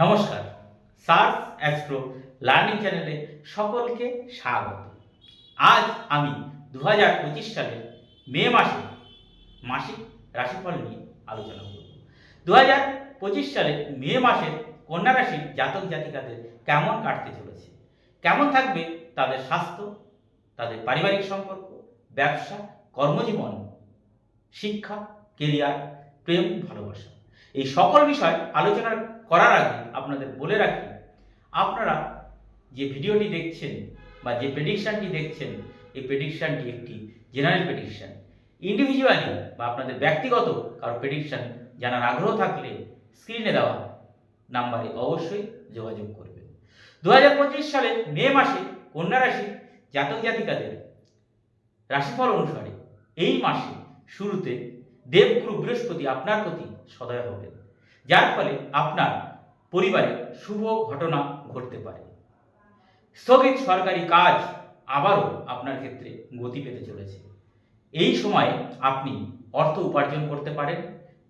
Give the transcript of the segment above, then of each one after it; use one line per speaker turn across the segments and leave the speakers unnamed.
নমস্কার SARS astro learning চ্যানেলে সকলকে স্বাগত। আজ আমি দু হাজার পঁচিশ সালের মে মাসে মাসিক রাশিফল নিয়ে আলোচনা করব। দু হাজার পঁচিশ সালে মে মাসের কন্যা রাশির জাতক জাতিকাদের কেমন কাটতে চলেছে, কেমন থাকবে তাদের স্বাস্থ্য, তাদের পারিবারিক সম্পর্ক, ব্যবসা, কর্মজীবন, শিক্ষা কেরিয়ার প্রেম, ভালোবাসা। এই সকল বিষয় আলোচনা করার আগে আপনাদের বলে রাখি, আপনারা যে ভিডিওটি দেখছেন বা যে প্রেডিকশানটি দেখছেন, এই প্রেডিকশানটি একটি জেনারেল প্রেডিকশান ইন্ডিভিজুয়ালি বা আপনাদের ব্যক্তিগত কারও প্রেডিকশান জানার আগ্রহ থাকলে স্ক্রিনে দেওয়া নাম্বারে অবশ্যই যোগাযোগ করবেন। দু সালের মে মাসে কন্যা রাশি জাতক জাতিকাদের রাশিফল অনুসারে এই মাসে শুরুতে দেবগুরু বৃহস্পতি আপনার প্রতি সদয় হবেন যার ফলে আপনার পরিবারে শুভ ঘটনা ঘটতে পারে। স্থগিত সরকারি কাজ আবারও আপনার ক্ষেত্রে গতি পেতে চলেছে। এই সময়ে আপনি অর্থ উপার্জন করতে পারেন,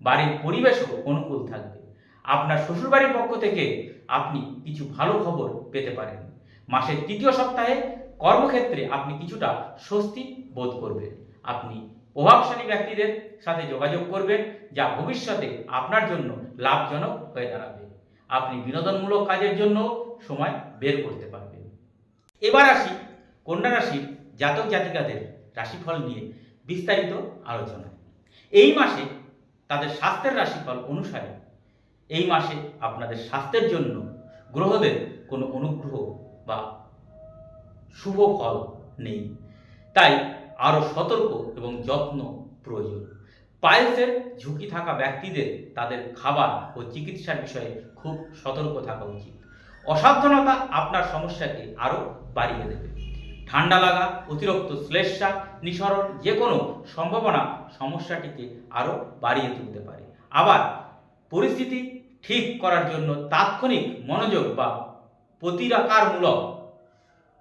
বাড়ির পরিবেশও অনুকূল থাকবে। আপনার শ্বশুরবাড়ির পক্ষ থেকে আপনি কিছু ভালো খবর পেতে পারেন। মাসের তৃতীয় সপ্তাহে কর্মক্ষেত্রে আপনি কিছুটা স্বস্তি বোধ করবেন। আপনি প্রভাবশালী ব্যক্তিদের সাথে যোগাযোগ করবেন, যা ভবিষ্যতে আপনার জন্য লাভজনক হয়ে দাঁড়াবে। আপনি বিনোদনমূলক কাজের জন্য সময় বের করতে পারবেন। এবার আসি কন্যা রাশির জাতক জাতিকাদের রাশিফল নিয়ে বিস্তারিত আলোচনায়। এই মাসে তাদের স্বাস্থ্যের রাশিফল অনুসারে এই মাসে আপনাদের স্বাস্থ্যের জন্য গ্রহদের কোনো অনুগ্রহ বা শুভ ফল নেই। তাই আরও সতর্ক এবং যত্ন প্রয়োজন। পাইলসের ঝুঁকি থাকা ব্যক্তিদের তাদের খাবার ও চিকিৎসার বিষয়ে খুব সতর্ক থাকা উচিত। অসাবধানতা আপনার সমস্যাকে আরও বাড়িয়ে দেবে। ঠান্ডা লাগা, অতিরিক্ত শ্লেষা নিঃসরণ যে কোনো সম্ভাবনা সমস্যাটিকে আরও বাড়িয়ে তুলতে পারে। আবার পরিস্থিতি ঠিক করার জন্য তাৎক্ষণিক মনোযোগ বা প্রতিরাকারমূলক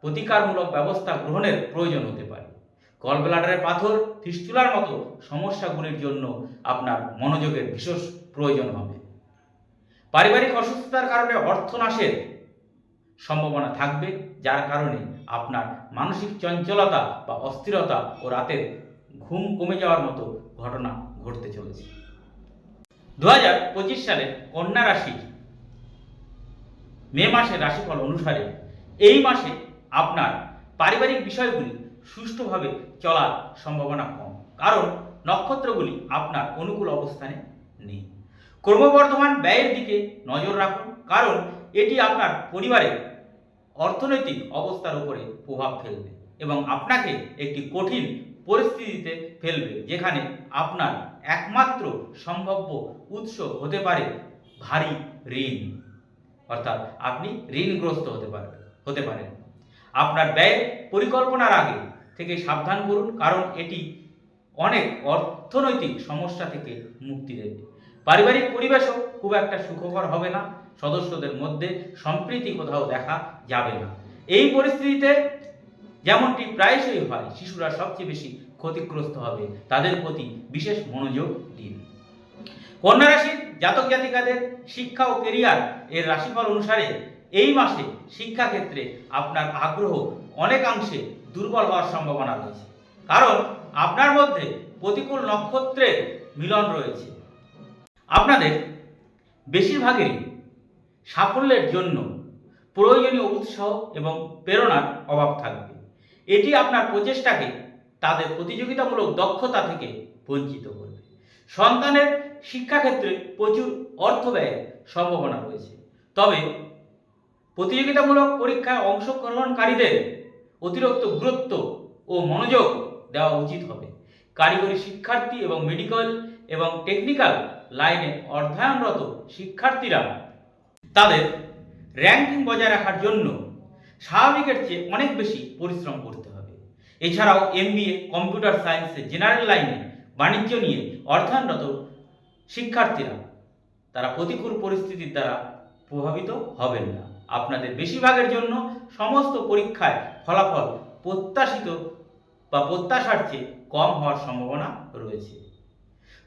প্রতিকারমূলক ব্যবস্থা গ্রহণের প্রয়োজন হতে পারে। গলব্লাডারের পাথর ফিস্টুলার মতো সমস্যাগুলির জন্য আপনার মনোযোগের বিশেষ প্রয়োজন হবে। পারিবারিক অসুস্থতার কারণে অর্থনাশের সম্ভাবনা থাকবে, যার কারণে আপনার মানসিক চঞ্চলতা বা অস্থিরতা ও রাতের ঘুম কমে যাওয়ার মতো ঘটনা ঘটতে চলেছে। দু হাজার পঁচিশ সালে কন্যা রাশি মে মাসের রাশিফল অনুসারে এই মাসে আপনার পারিবারিক বিষয়গুলি সুষ্ঠুভাবে চলার সম্ভাবনা কম। কারণ নক্ষত্রগুলি আপনার অনুকূল অবস্থানে নেই। ক্রমবর্ধমান ব্যয়ের দিকে নজর রাখুন, কারণ এটি আপনার পরিবারের অর্থনৈতিক অবস্থার উপরে প্রভাব ফেলবে এবং আপনাকে একটি কঠিন পরিস্থিতিতে ফেলবে, যেখানে আপনার একমাত্র সম্ভাব্য উৎস হতে পারে ভারী ঋণ। অর্থাৎ আপনি ঋণগ্রস্ত হতে পারবেন হতে পারেন। আপনার ব্যয় পরিকল্পনার আগে থেকে সাবধান করুন, কারণ এটি অনেক অর্থনৈতিক সমস্যা থেকে মুক্তি দেবে। পারিবারিক পরিবেশও খুব একটা সুখকর হবে না, সদস্যদের মধ্যে সম্প্রীতি কোথাও দেখা যাবে না। এই পরিস্থিতিতে যেমনটি প্রায়শই হয়, শিশুরা সবচেয়ে বেশি ক্ষতিগ্রস্ত হবে, তাদের প্রতি বিশেষ মনোযোগ দিন। কন্যা রাশির জাতক জাতিকাদের শিক্ষা ও কেরিয়ার এর রাশিফল অনুসারে এই মাসে শিক্ষাক্ষেত্রে আপনার আগ্রহ অনেকাংশে দুর্বল হওয়ার সম্ভাবনা রয়েছে। কারণ আপনার মধ্যে প্রতিকূল নক্ষত্রের মিলন রয়েছে। আপনাদের বেশিরভাগেরই সাফল্যের জন্য প্রয়োজনীয় উৎসাহ এবং প্রেরণার অভাব থাকবে। এটি আপনার প্রচেষ্টাকে তাদের প্রতিযোগিতামূলক দক্ষতা থেকে বঞ্চিত করবে। সন্তানের শিক্ষাক্ষেত্রে প্রচুর অর্থ ব্যয়ের সম্ভাবনা রয়েছে। তবে প্রতিযোগিতামূলক পরীক্ষায় অংশগ্রহণকারীদের অতিরিক্ত গুরুত্ব ও মনোযোগ দেওয়া উচিত হবে। কারিগরি শিক্ষার্থী এবং মেডিকেল এবং টেকনিক্যাল লাইনে অধ্যয়নরত শিক্ষার্থীরা তাদের র্যাঙ্কিং বজায় রাখার জন্য স্বাভাবিকের চেয়ে অনেক বেশি পরিশ্রম করতে হবে। এছাড়াও এমবিএ কম্পিউটার সায়েন্সে জেনারেল লাইনে বাণিজ্য নিয়ে অধ্যয়নরত শিক্ষার্থীরা, তারা প্রতিকূল পরিস্থিতির দ্বারা প্রভাবিত হবেন না। আপনাদের বেশিরভাগের জন্য সমস্ত পরীক্ষায় ফলাফল প্রত্যাশিত বা প্রত্যাশার চেয়ে কম হওয়ার সম্ভাবনা রয়েছে।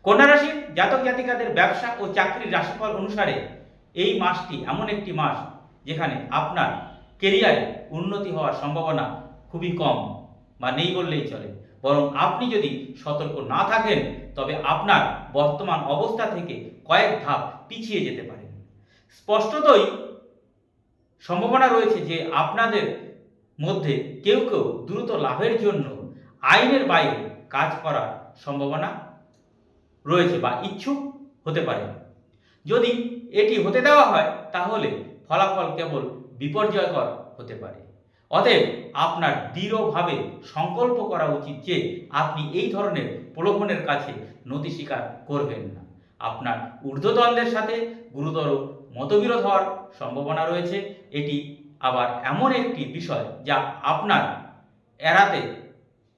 কন্যা রাশির জাতক জাতিকাদের ব্যবসা ও চাকরির রাশিফল অনুসারে এই মাসটি এমন একটি মাস যেখানে আপনার কেরিয়ারে উন্নতি হওয়ার সম্ভাবনা খুবই কম বা নেই বললেই চলে। বরং আপনি যদি সতর্ক না থাকেন, তবে আপনার বর্তমান অবস্থা থেকে কয়েক ধাপ পিছিয়ে যেতে পারেন। স্পষ্টতই সম্ভাবনা রয়েছে যে আপনাদের মধ্যে কেউ কেউ দ্রুত লাভের জন্য আইনের বাইরে কাজ করার সম্ভাবনা রয়েছে বা ইচ্ছুক হতে পারে যদি এটি হতে দেওয়া হয়, তাহলে ফলাফল কেবল বিপর্যয়কর হতে পারে। অতএব আপনার দৃঢ়ভাবে সংকল্প করা উচিত যে আপনি এই ধরনের প্রলোভনের কাছে নতি স্বীকার করবেন না। আপনার ঊর্ধ্বতনদের সাথে গুরুতর মতবিরোধ হওয়ার সম্ভাবনা রয়েছে। এটি আবার এমন একটি বিষয় যা আপনার এড়াতে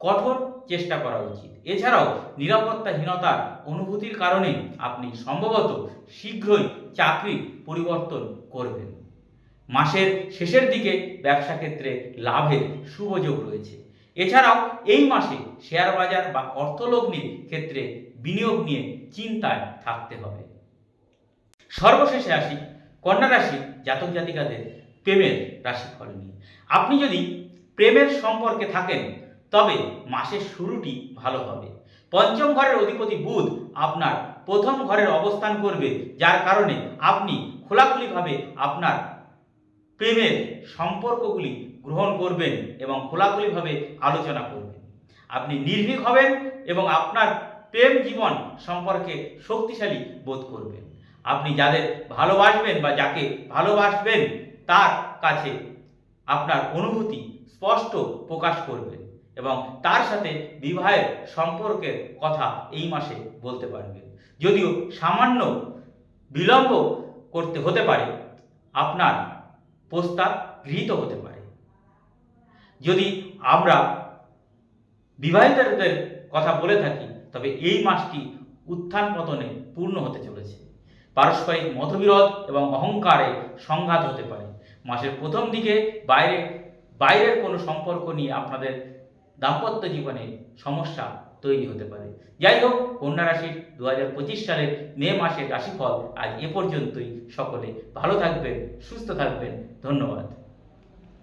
কঠোর চেষ্টা করা উচিত। এছাড়াও নিরাপত্তাহীনতার অনুভূতির কারণে আপনি সম্ভবত শীঘ্রই চাকরি পরিবর্তন করবেন। মাসের শেষের দিকে ব্যবসা ক্ষেত্রে লাভের শুভযোগ রয়েছে। এছাড়াও এই মাসে শেয়ার বাজার বা অর্থলগ্নির ক্ষেত্রে বিনিয়োগ নিয়ে চিন্তায় থাকতে হবে। সর্বশেষে আসি, কন্যা রাশি, জাতক জাতিকাদের প্রেমের রাশিফল নিয়ে। আপনি যদি প্রেমের সম্পর্কে থাকেন, তবে মাসের শুরুটি ভালো হবে। পঞ্চম ঘরের অধিপতি বুধ আপনার প্রথম ঘরের অবস্থান করবে, যার কারণে আপনি খোলাখুলিভাবে আপনার প্রেমের সম্পর্কগুলি গ্রহণ করবেন এবং খোলাখুলিভাবে আলোচনা করবেন। আপনি নির্ভীক হবেন এবং আপনার প্রেম জীবন সম্পর্কে শক্তিশালী বোধ করবেন। আপনি যাদের ভালোবাসবেন বা যাকে ভালোবাসবেন, তার কাছে আপনার অনুভূতি স্পষ্ট প্রকাশ করবেন এবং তার সাথে বিবাহের সম্পর্কের কথা এই মাসে বলতে পারবেন। যদিও সামান্য বিলম্ব করতে হতে পারে, আপনার প্রস্তাব গৃহীত হতে পারে। যদি আমরা বিবাহিতদের কথা বলে থাকি, তবে এই মাসটি উত্থান পতনে পূর্ণ হতে চলেছে। পারস্পরিক মতবিরোধ এবং অহংকারে সংঘাত হতে পারে। মাসের প্রথম দিকে বাইরে, বাইরের কোনো সম্পর্ক নিয়ে আপনাদের দাম্পত্য জীবনে সমস্যা তৈরি হতে পারে। যাই হোক, কন্যা রাশির দু হাজার পঁচিশ সালের মে মাসের রাশিফল আজ এ পর্যন্তই। সকলে ভালো থাকবেন, সুস্থ থাকবেন। ধন্যবাদ।